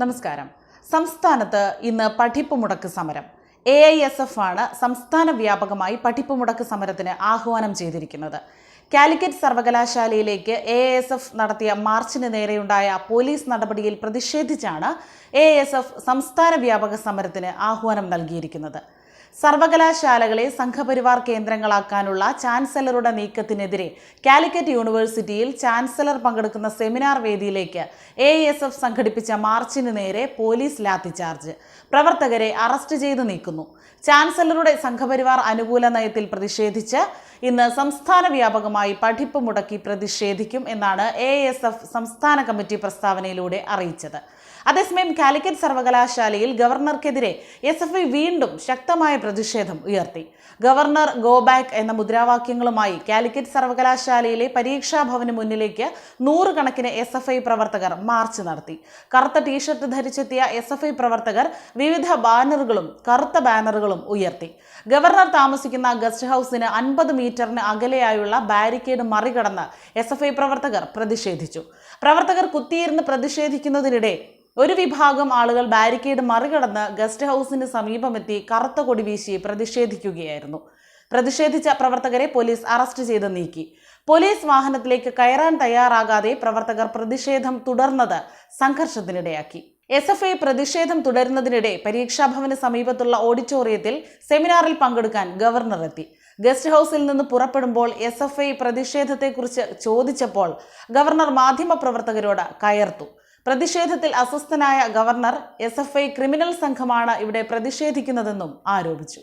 നമസ്കാരം. സംസ്ഥാനത്ത് ഇന്ന് പഠിപ്പ് മുടക്ക് സമരം. എ ഐ എസ് എഫ് ആണ് സംസ്ഥാന വ്യാപകമായി പഠിപ്പ് മുടക്ക് സമരത്തിന് ആഹ്വാനം ചെയ്തിരിക്കുന്നത്. കാലിക്കറ്റ് സർവകലാശാലയിലേക്ക് എ എസ് എഫ് നടത്തിയ മാർച്ചിന് നേരെയുണ്ടായ പോലീസ് നടപടിയിൽ പ്രതിഷേധിച്ചാണ് എ എസ് എഫ് സംസ്ഥാന വ്യാപക സമരത്തിന് ആഹ്വാനം നൽകിയിരിക്കുന്നത്. സർവകലാശാലകളെ സംഘപരിവാർ കേന്ദ്രങ്ങളാക്കാനുള്ള ചാൻസലറുടെ നീക്കത്തിനെതിരെ കാലിക്കറ്റ് യൂണിവേഴ്സിറ്റിയിൽ ചാൻസലർ പങ്കെടുക്കുന്ന സെമിനാർ വേദിയിലേക്ക് എ എസ് എഫ് സംഘടിപ്പിച്ച മാർച്ചിന് നേരെ പോലീസ് ലാത്തിചാർജ് പ്രവർത്തകരെ അറസ്റ്റ് ചെയ്ത് നീക്കുന്നു. ചാൻസലറുടെ സംഘപരിവാർ അനുകൂല നയത്തിൽ പ്രതിഷേധിച്ച് ഇന്ന് സംസ്ഥാന വ്യാപകമായി പഠിപ്പ് മുടക്കി പ്രതിഷേധിക്കും എന്നാണ് എ എസ് എഫ് സംസ്ഥാന കമ്മിറ്റി പ്രസ്താവനയിലൂടെ അറിയിച്ചത്. അതേസമയം കാലിക്കറ്റ് സർവകലാശാലയിൽ ഗവർണർക്കെതിരെ എസ് എഫ് ഐ വീണ്ടും ശക്തമായ പ്രതിഷേധം ഉയർത്തി. ഗവർണർ ഗോ ബാക്ക് എന്ന മുദ്രാവാക്യങ്ങളുമായി കാലിക്കറ്റ് സർവകലാശാലയിലെ പരീക്ഷാ ഭവന് മുന്നിലേക്ക് നൂറുകണക്കിന് എസ് എഫ് ഐ പ്രവർത്തകർ മാർച്ച് നടത്തി. കറുത്ത ടീഷർട്ട് ധരിച്ചെത്തിയ എസ് എഫ് ഐ പ്രവർത്തകർ വിവിധ ബാനറുകളും കറുത്ത ബാനറുകളും ഉയർത്തി. ഗവർണർ താമസിക്കുന്ന ഗസ്റ്റ് ഹൗസിന് അൻപത് മീറ്ററിന് അകലെയായുള്ള ബാരിക്കേഡ് മറികടന്ന് എസ് എഫ് ഐ പ്രവർത്തകർ പ്രതിഷേധിച്ചു. പ്രവർത്തകർ കുത്തിയിരുന്ന് പ്രതിഷേധിക്കുന്നതിനിടെ ഒരു വിഭാഗം ആളുകൾ ബാരിക്കേഡ് മറികടന്ന് ഗസ്റ്റ് ഹൗസിന് സമീപമെത്തി കറുത്ത കൊടി വീശി പ്രതിഷേധിക്കുകയായിരുന്നു. പ്രതിഷേധിച്ച പ്രവർത്തകരെ പോലീസ് അറസ്റ്റ് ചെയ്ത് നീക്കി. പോലീസ് വാഹനത്തിലേക്ക് കയറാൻ തയ്യാറാകാതെ പ്രവർത്തകർ പ്രതിഷേധം തുടർന്നത് സംഘർഷത്തിനിടയാക്കി. എസ് എഫ് ഐ പ്രതിഷേധം തുടരുന്നതിനിടെ പരീക്ഷാഭവന് സമീപത്തുള്ള ഓഡിറ്റോറിയത്തിൽ സെമിനാറിൽ പങ്കെടുക്കാൻ ഗവർണർ എത്തി. ഗസ്റ്റ് ഹൗസിൽ നിന്ന് പുറപ്പെടുമ്പോൾ എസ് എഫ് ഐ പ്രതിഷേധത്തെക്കുറിച്ച് ചോദിച്ചപ്പോൾ ഗവർണർ മാധ്യമപ്രവർത്തകരോട് കയർത്തു. പ്രതിഷേധത്തിൽ അസ്വസ്ഥനായ governor S F I criminal സംഘമാണ് ഇവിടെ പ്രതിഷേധിക്കുന്നതെന്നും ആരോപിച്ചു.